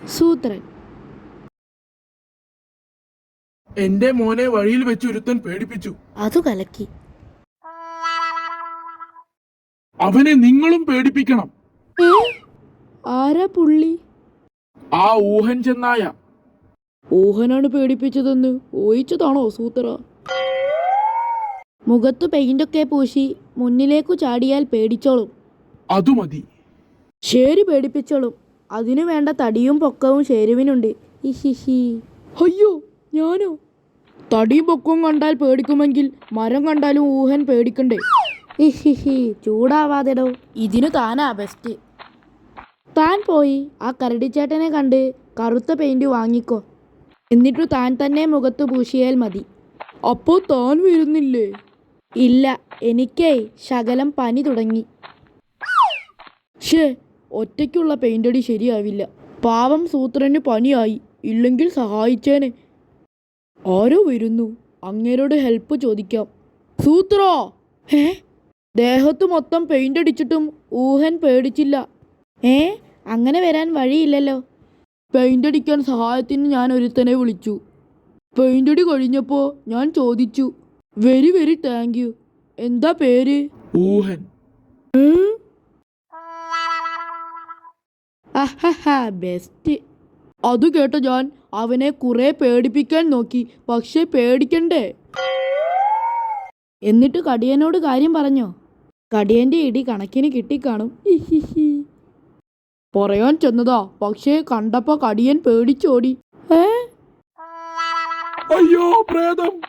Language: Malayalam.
സൂത്രൻ. എന്റെ മോനെ വഴിയിൽ വെച്ച് ഒരുത്തൻ പേടിപ്പിച്ചു. അതു കലക്കി. അവനെ നിങ്ങളും പേടിപ്പിക്കണം? ആരാ പുള്ളി? ആ ഊഹൻ ചെന്നായ. ഊഹനാണ് പേടിപ്പിച്ചതെന്ന് ഓയിച്ചതാണോ സൂത്ര? മുഖത്തു പെയിന്റൊക്കെ പൂശി മുന്നിലേക്കു ചാടിയാൽ പേടിച്ചോളും. അതു മതി ശരി പേടിപ്പിച്ചോളും. അതിനു വേണ്ട തടിയും പൊക്കവും ചേരുവിനുണ്ട്. ഇഹിഹി അയ്യോ ഞാനോ? തടിയും പൊക്കവും കണ്ടാൽ പേടിക്കുമെങ്കിൽ മരം കണ്ടാലും ഊഹൻ പേടിക്കണ്ടേ? ഇഹിഹി ചൂടാവാതെടോ. ഇതിനു താനാ ബെസ്റ്റ് താൻ പോയി ആ കരടിച്ചേട്ടനെ കണ്ട് കറുത്ത പെയിന്റ് വാങ്ങിക്കോ. എന്നിട്ടു താൻ തന്നെ മുഖത്ത് പൂശിയാൽ മതി. അപ്പോ താൻ വരുന്നില്ലേ? ഇല്ല എനിക്കേ ശകലം പനി തുടങ്ങി. ഷേ ഒറ്റയ്ക്കുള്ള പെയിന്റടി ശരിയാവില്ല. പാവം സൂത്രന് പനിയായി. ഇല്ലെങ്കിൽ സഹായിച്ചേനെ. ആരോ വരുന്നു. അങ്ങേരോട് ഹെൽപ്പ് ചോദിക്കാം. സൂത്രോ? ഏ ദേഹത്ത് മൊത്തം പെയിന്റ് അടിച്ചിട്ടും ഊഹൻ പേടിച്ചില്ല. ഏ? അങ്ങനെ വരാൻ വഴിയില്ലല്ലോ. പെയിന്റ് അടിക്കാൻ സഹായത്തിന് ഞാൻ ഒരുത്തനെ വിളിച്ചു. പെയിന്റ് അടി കഴിഞ്ഞപ്പോൾ ഞാൻ ചോദിച്ചു. Very very thank you. എന്താ പേര്? ഊഹൻ. ബെസ്റ്റ് അത് കേട്ട ഞാൻ അവനെ കുറെ പേടിപ്പിക്കാൻ നോക്കി. പക്ഷെ പേടിക്കണ്ടേ? എന്നിട്ട് കടിയനോട് കാര്യം പറഞ്ഞോ? കടിയന്റെ ഇടി കണക്കിന് കിട്ടിക്കാണും. പറയാൻ ചെന്നതാ. പക്ഷേ കണ്ടപ്പോ കടിയൻ പേടിച്ചോടി. ഏ? അയ്യോ പ്രേതം.